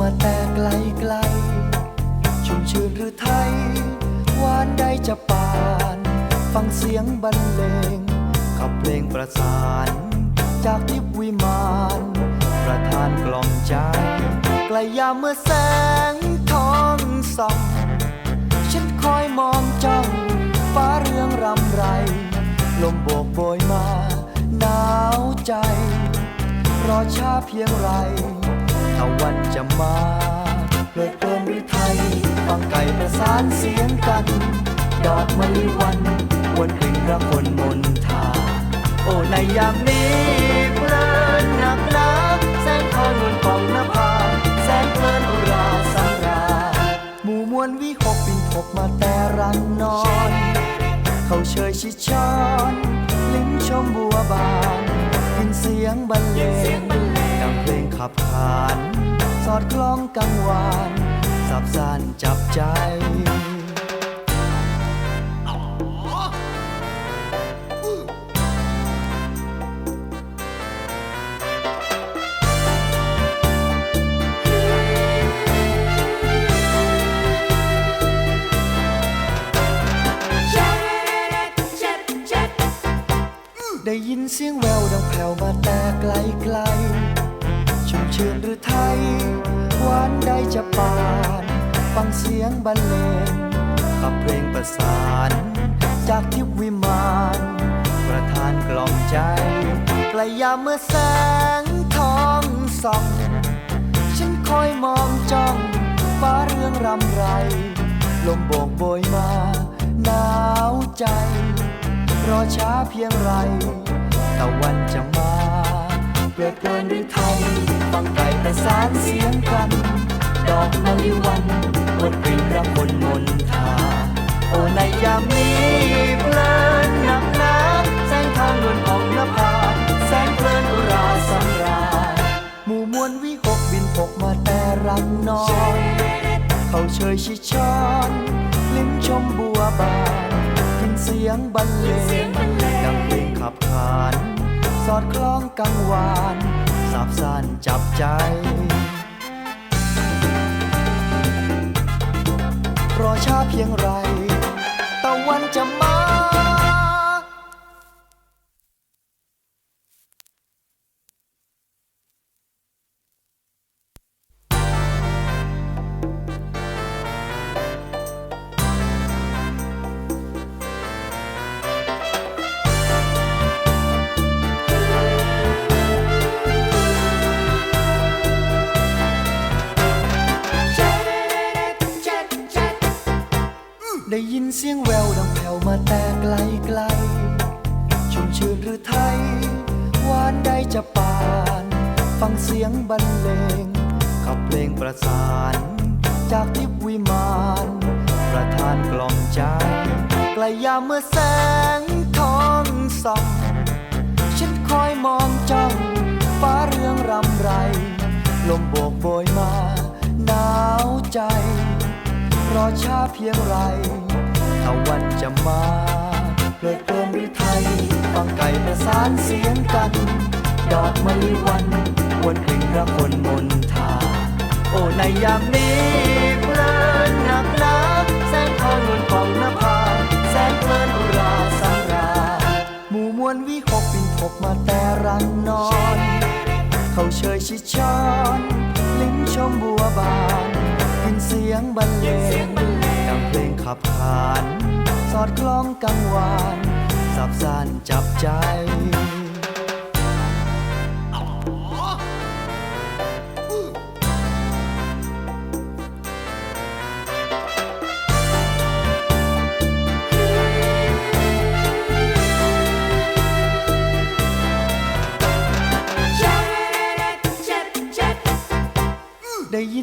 มาแต่ไกลไกลชุ่มชื่นหรือไทยวานใดจะปาน ฟังเสียงบรรเลง ขับเพลงประสาน จากทิพวิมาน ประทานกล่องใจไกลยามเมื่อแสงทองส่องฉันคอยมองจ้องฟ้าเรืองรำไร ลมโบกโบยมาหนาวใจ รอช้าเพียงไร ถ้าวันจะมาเพลิดเพลินหรือไทยฟังไก่ประสานเสียงกัน ดอกมะลิวันวนกลิ่นระคนมนทา โอ้ในยามนี้เพลินหนักหนาแสงทองนวลของนภาแสงเพลินอุราสังราหมู่มวลวิหกบินพบมาแต่รังนอน เขาเชยชิดช้อน ลิ้มชมบัวบานยินเสียงบรรเลง ดังเพลงขับขาน สอดคล้องกังวานสับสานจับใจได้ยินเสียงแววดังแผ่วมาแต่ไกลไกล ๆชุ่มชื่นหรือไทย หวานได้จะปาน ฟังเสียงบรรเลงขับเพลงประสาน จากทิพวิมาน ประทานกล่อมใจไกลยามเมื่อแสงทองส่อง ฉันคอยมองจ้อง ฟ้าเรื่องรำไร ลมโบกโบยมา หนาวใจ รอช้าเพียงไรตะวันจะมา เปลือเกินหรือไทยฟังไก่ประสานเสียงกัน ดอกมะลิวันบดกลิ่นระคนมนทา โอ้ในยามนี้เพลินหนักหนาแสงทองนวลของนภาแสงเพลินอุราสำราญหมู่มวลวิหกบินพกมาแต่รังนอนเขาเชยชิชอนลิ้มชมบัวบานกินเสียงบรรเลงดังเพลงขับขาน สอดคล้องกังวานสับสานจับใจ รอช้าเพียงไรตะวันจะมา สานจากทิพวิมาน ประทานกล่อมใจไกลยามเมื่อแสงทองส่องฉันคอยมองจ้องฟ้าเรืองรำไร ลมโบกโบยมา หนาวใจ รอช้าเพียงไรถ้าวันจะมาเพลิดเพลินหรือไทยฟังไก่ประสานเสียงกัน ดอกมะลิวันวนกลิ่นระคนมนทา โอ้ในยามนี้เพลินหนักหนาแสงทองนวลของนภาแสงเพลินอุราสังราหมู่มวลวิหกบินพบมาแต่รังนอน เขาเชยชิดช้อนลิ้มชมบัวบานกินเสียงบรรเลงดังเพลงขับขาน สอดคล้องกังวานสับสานจับใจ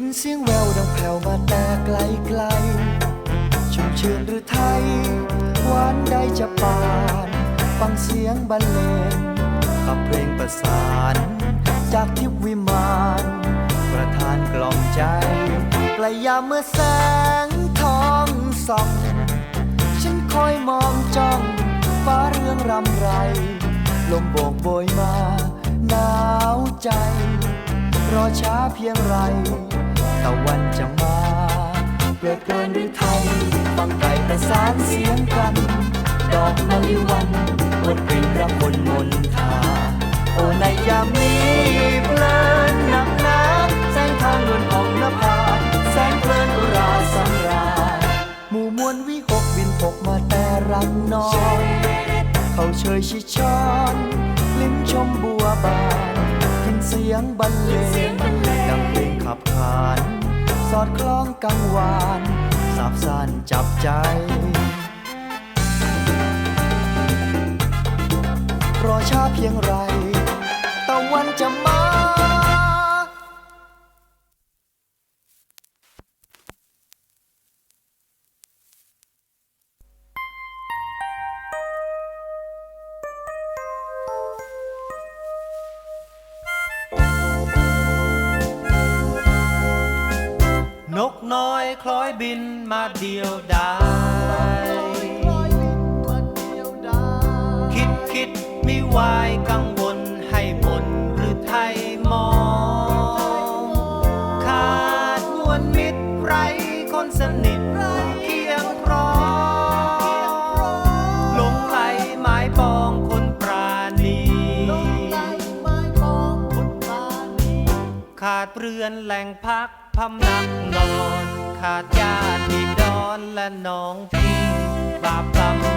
นเสียงแววดังแผ่วมาแต่ไกลไกลชุ่มชื่นหรือไทยหวานได้จะปาน ฟังเสียงบรรเลงขับเพลงประสาน จากทิพวิมาน ประทานกล่อมใจไกลยามเมื่อแสงทองส่องฉันคอยมองจ้องฟ้าเรื่องรำไร ลมโบกโบยมา หนาวใจ รอช้าเพียงไร ถ้าวันจะมาเปลือเกินหรือไทยฟังไก่ประสานเสียงกัน ดอกมะลิวันอดกลิ่นระมนมนทาโอ้ในยามนี้เพลินหนักหนาแสงทางนวลของนภาแสงเพลินอุราสำราญหมู่มวลวิหกบินตกมาแต่รังนอนเขาเชยชิช้อน ลิ้มชมบัวบานกินเสียงบรรเลงดังเลง ขับขาน สอดคล้องกังวานสับสานจับใจ รอช้าเพียงไรตะวันจะมา ดเรือนแหล่งพักพำนักนอน ขาดญาติดอนและน้องพี่บาปกรรม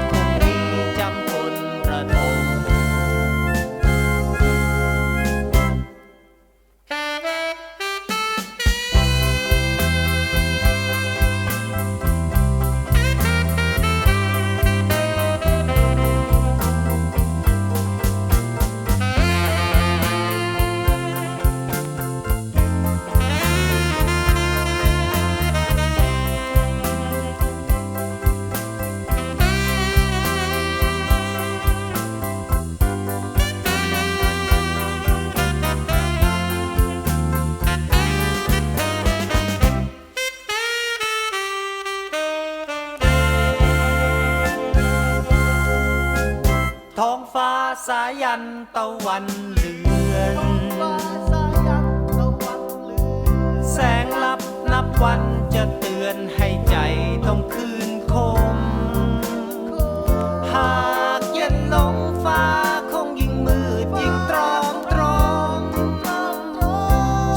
สายันตะวันเลือนแสงลับนับวันจะเตือนให้ใจต้องคืนคม หากเย็นลงฟ้าคงยิ่งมืดยิ่งตรอมตรอม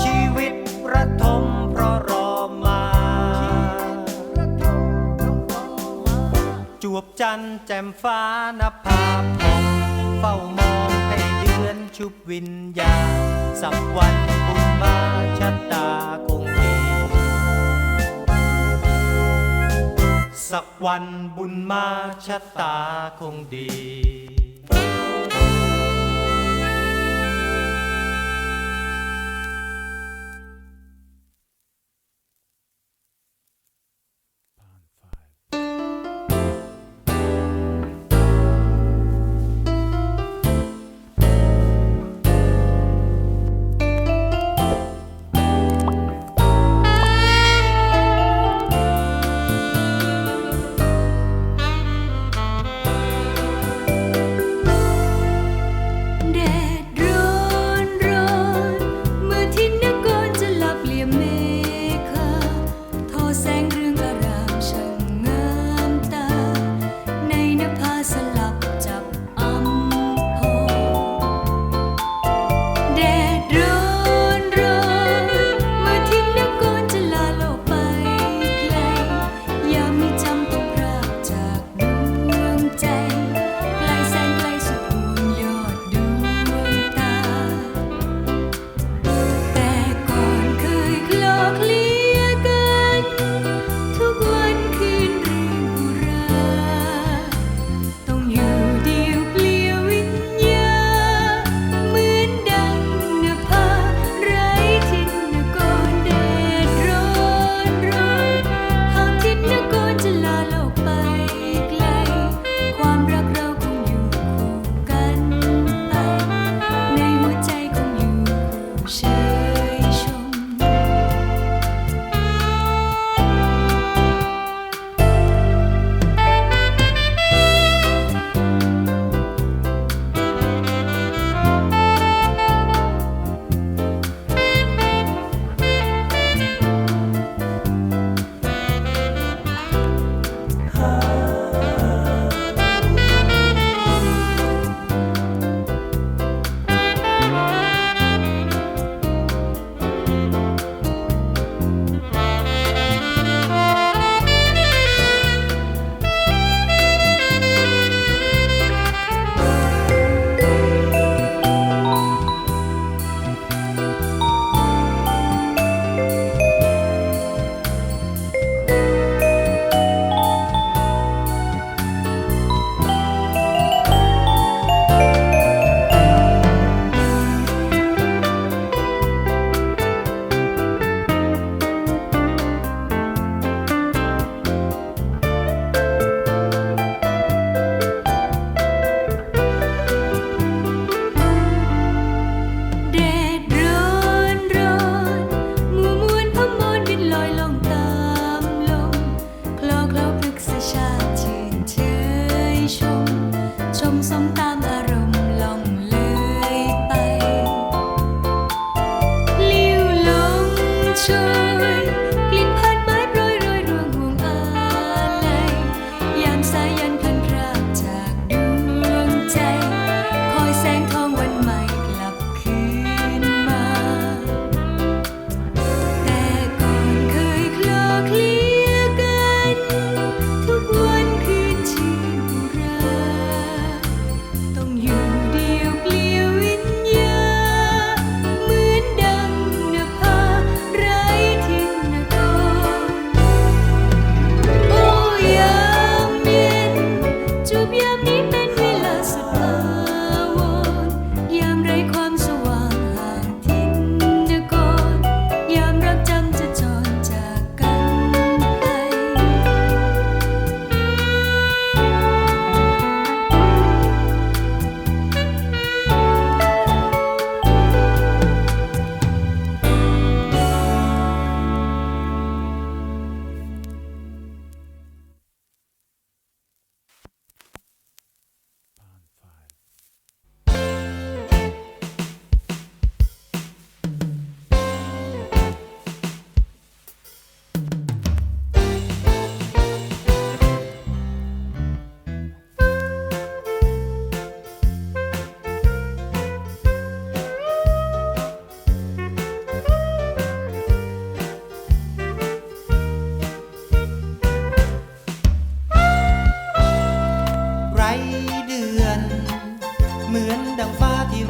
ชีวิตระทมเพราะรอมา จวบจันทร์แจ่มฟ้านภ ชุบวิญญาณสักวันบุญมาชะตาคงดีสักวันบุญมาชะตาคงดี 넌 따.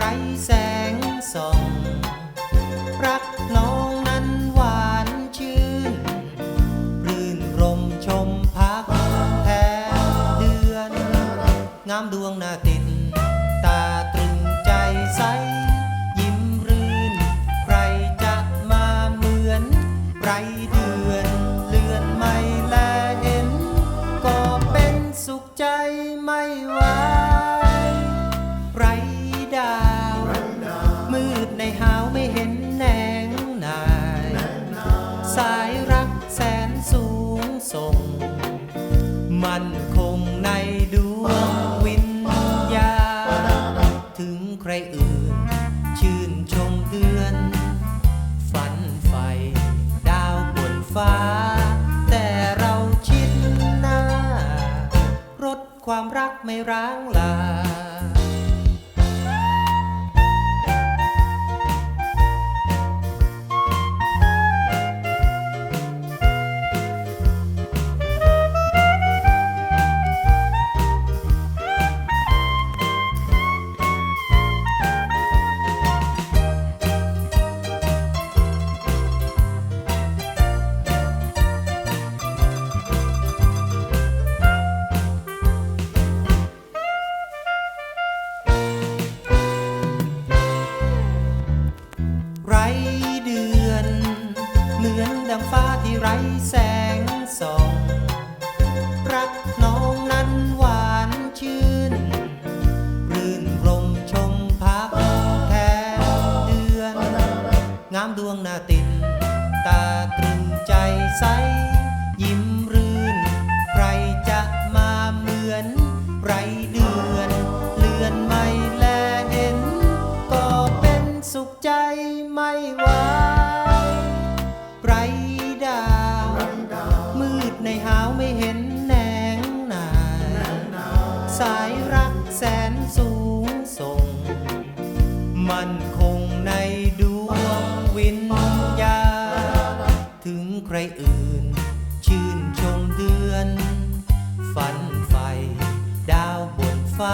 ไรแสงส่อง รักน้องนั้นหวานชื่น รื่นรมชมพักแทนเดือน งามดวงนาที ความรักไม่ร้างลา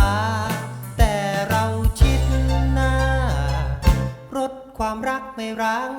า แต่เราชิดหน้า รถความรักไม่ร้าง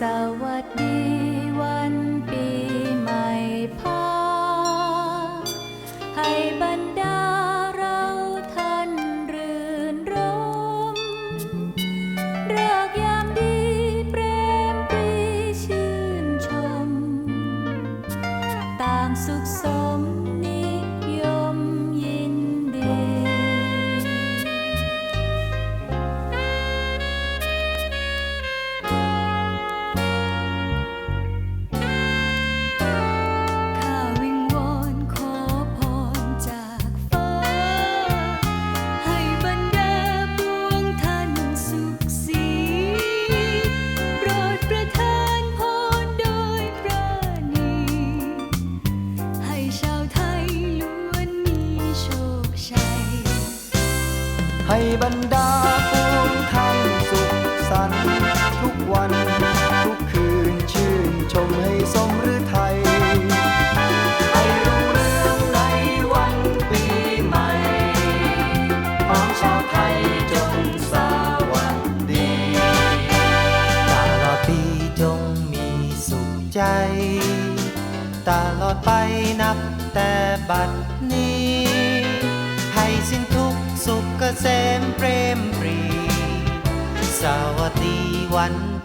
สวัสดีวันปีใหม่พ่อ hay bên đây ษนเปรมปรี สวัสดีวัน